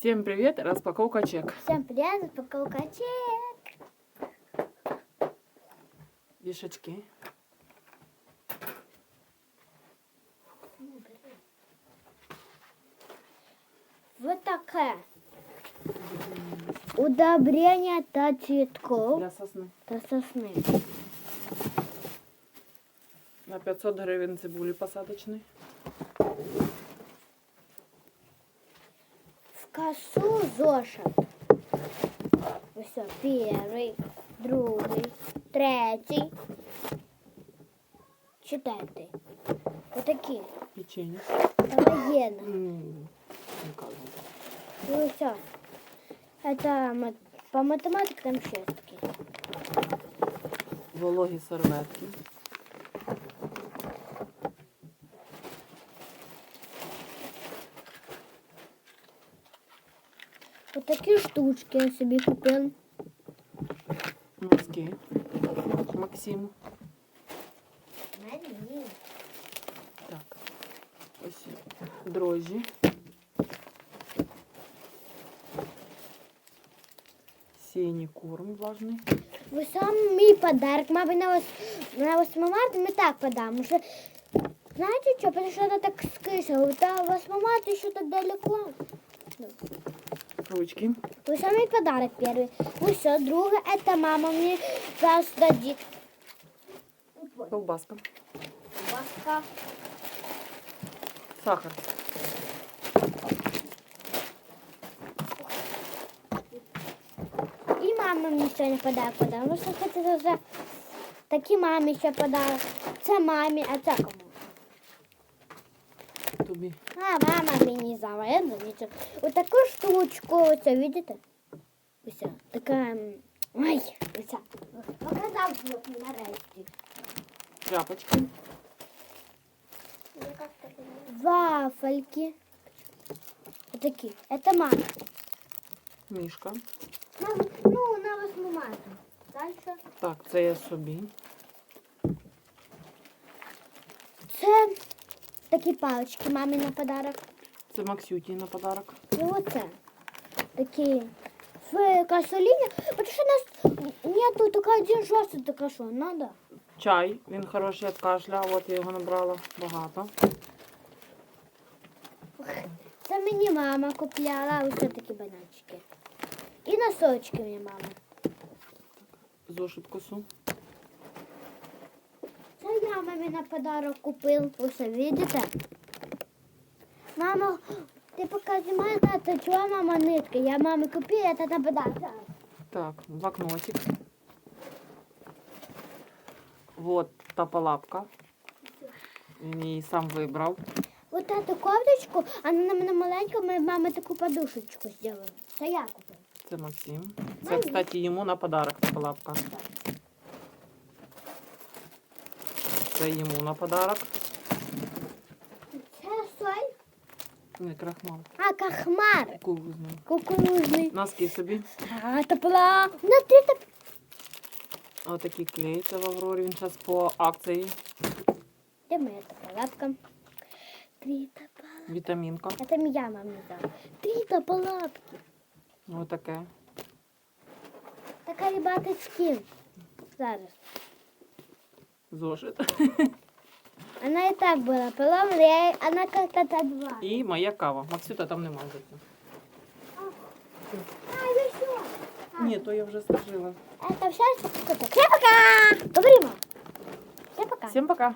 Всем привет, распаковка чек. Всем привет, распаковка чек. Вішачки. Вот таке. Удобрення та цвітков Для сосни. та сосни. На 500 гривень цибулі посадочний. Косу зошит. Ось о, перший, другий, третій, четвертий. Отакі. Печенье. М. Ну все. Это мат- по математике там шестки. Вологі серветки. Вот такі штучки я собі купив. Носки. Максим. Так. Ось дрожжі. Синій корм влажний. Ви сам мій подарок, мабуть, на, вось, на 8 марта ми так подамо. Що, знаєте що, потому що вона так скисла. Та 8 марта ще так далеко. Ручки. Вы самый подарок первый. Ну все, друга, это мама мне зараз дадит. Колбаска. Баска. Сахар. И мама мне сегодня подарок подала. Ну что хотите вже такі мамі ще подарок. Це мамі, а це кому? Тобі. А, мама мені взяла. Я замітила. Ось таку штучку. Оце, видите? Ось така. м, Ой, ось. Показав вот нарешті. Тряпочки. Вафельки. Вот такие. Это мама. Мішка. Мам, ну, на восьму марта. Дальше. Так, це я собі. Це такі палички мамі на подарок. Це Максюті на подарок. І оце. Такі в касоліні. Потому що у нас нету така один жорстка, така що, надо. Чай, він хороший від кашля, от я його набрала багато. Це мені мама купляла, ось такі бананчики. І носочки мені мама. Зошит косу. Це я мамі на подарок купив. Ось видите? Мама, ти покажи мені, тата, чого мама нитки? Я мамі купила, це на подарок. Так, блокнотик. Вот тапалапка. Він її сам вибрав. Вот эту кофточку, а на мене маленька, ми мама таку подушечку зробила. Це я купила. Це Максим. Це, кстати, йому на подарок тапалапка. Це йому на подарок. Це соль. Не крахмал. А, кахмар. Кукурузний. Кукурузний. Носки собі. А, то була. На ти так. Отакий клей. Це в Аврорі. Він зараз по акції. Де моя тапалапка? Три тапалапки. Вітамінка. Це я мамі дала. Три тапалапки. Отаке. Така ребяточки. Зараз Зошит. Она и так была поломана, я, она как-то так была. І моя кава. Максюта там немає. здається. А, еще. Ні, то я вже скажила. Это вся штука. Всем пока! Говори, мам. Всем пока. Всім пока.